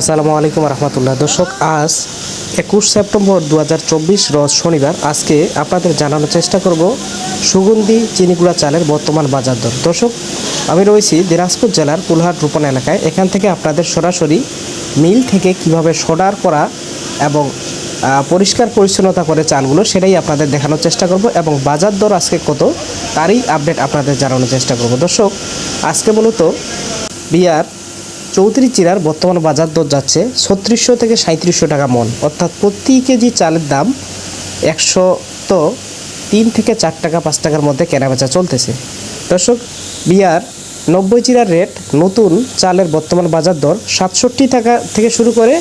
আসসালামু আলাইকুম রহমতুল্লাহ। দর্শক, আজ একুশ সেপ্টেম্বর দু রোজ শনিবার। আজকে আপনাদের জানানোর চেষ্টা করব সুগন্ধি চিনিগুড়া চালের বর্তমান বাজার দর। দর্শক, আমি রয়েছি দিনাজপুর জেলার পুলহাট রূপন এলাকায়। এখান থেকে আপনাদের সরাসরি মিল থেকে কীভাবে সোডার করা এবং পরিষ্কার পরিচ্ছন্নতা করে চালগুলো সেটাই আপনাদের দেখানোর চেষ্টা করব এবং বাজার দর আজকে কত তারই আপডেট আপনাদের জানানোর চেষ্টা করব। দর্শক, আজকে মূলত বিয়ার চৌত্রিশ চিরার বর্তমান বাজার দর যাচ্ছে ছত্রিশশো থেকে সাঁত্রিশশো টাকা মন, অর্থাৎ প্রতি কেজি চালের দাম একশো তো তিন থেকে চার টাকা, পাঁচ টাকার মধ্যে কেনাবেচা চলতেছে। দর্শক বিয়ার নব্বই চিরার রেট নতুন চালের বর্তমান বাজার দর সাতষট্টি টাকা থেকে শুরু করে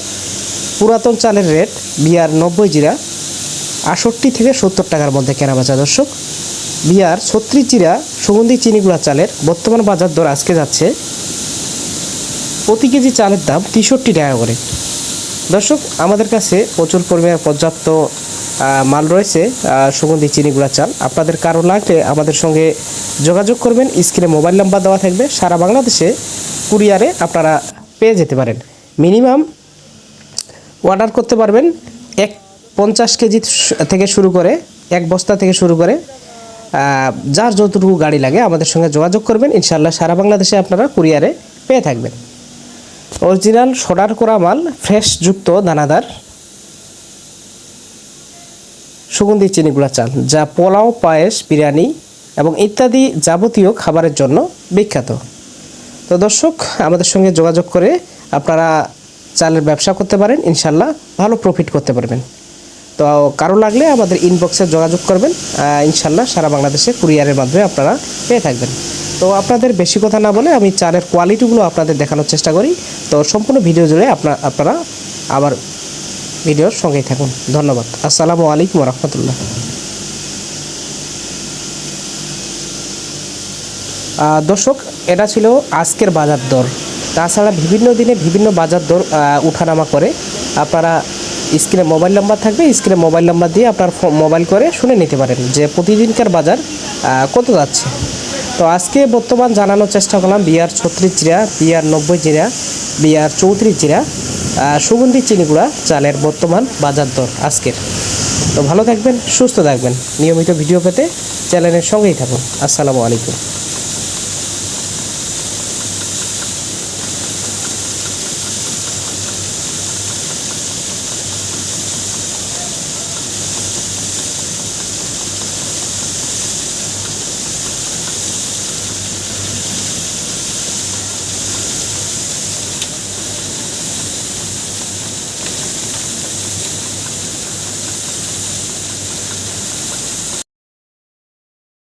পুরাতন চালের রেট বিয়ার নব্বই জিরা আষট্টি থেকে সত্তর টাকার মধ্যে কেনাবেচা। দর্শক বিয়ার ছত্রিশ জিরা সুগন্ধি চিনিগুড়া চালের বর্তমান বাজার দর আজকে যাচ্ছে প্রতি কেজি চালের দাম তেষট্টি টাকা করে। দর্শক, আমাদের কাছে প্রচুর পরিমাণে পর্যাপ্ত মাল রয়েছে সুগন্ধি চিনিগুড়া চাল। আপনাদের কারও লাগলে আমাদের সঙ্গে যোগাযোগ করবেন। স্ক্রিনে মোবাইল নাম্বার দেওয়া থাকবে। সারা বাংলাদেশে কুরিয়ারে আপনারা পেয়ে যেতে পারেন। মিনিমাম অর্ডার করতে পারবেন এক পঞ্চাশ কেজি থেকে শুরু করে, এক বস্তা থেকে শুরু করে যার যতটুকু গাড়ি লাগে আমাদের সঙ্গে যোগাযোগ করবেন। ইনশাল্লাহ সারা বাংলাদেশে আপনারা কুরিয়ারে পেয়ে থাকবেন। অরিজিনাল সোডার করা মাল, ফ্রেশ যুক্ত দানাদার। সুগন্ধি চিনিগুড়া চাল, যা পোলাও, পায়েস, বিরিয়ানি এবং ইত্যাদি যাবতীয় খাবারের জন্য বিখ্যাত। তো দর্শক, আমাদের সঙ্গে যোগাযোগ করে আপনারা চালের ব্যবসা করতে পারেন ইনশাল্লাহ ভালো প্রফিট করতে পারবেন। তো কারও লাগলে আমাদের ইনবক্সে যোগাযোগ করবেন ইনশাল্লাহ সারা বাংলাদেশে কুরিয়ারের মাধ্যমে আপনারা পেয়ে থাকবেন। তো আপনাদের বেশি কথা না বলে আমি চালের কোয়ালিটিগুলো আপনাদের দেখানোর চেষ্টা করি। তো সম্পূর্ণ ভিডিও জুড়ে আপনার আপনারা আবার ভিডিওর সঙ্গেই থাকুন। ধন্যবাদ। আসসালামু আলাইকুম রহমতুল্লাহ দর্শক, এটা ছিল আজকের বাজার দর। তাছাড়া বিভিন্ন দিনে বিভিন্ন বাজার দর উঠানামা করে আপনারা স্ক্রিনে মোবাইল নাম্বার থাকবে, স্ক্রিনে মোবাইল নাম্বার দিয়ে আপনার মোবাইল করে শুনে নিতে পারেন যে প্রতিদিনকার বাজার কত যাচ্ছে। তো আজকে বর্তমান জানানোর চেষ্টা করলাম বিয়ার ছত্রিশ জিরা, বিয়ার নব্বই জিরা, বিয়ার চৌত্রিশ জিরা সুগন্ধি চিনিগুড়া চালের বর্তমান বাজার দর আজকের। তো ভালো থাকবেন, সুস্থ থাকবেন। নিয়মিত ভিডিও পেতে চ্যানেলের সঙ্গেই থাকুন। আসসালামু আলাইকুম।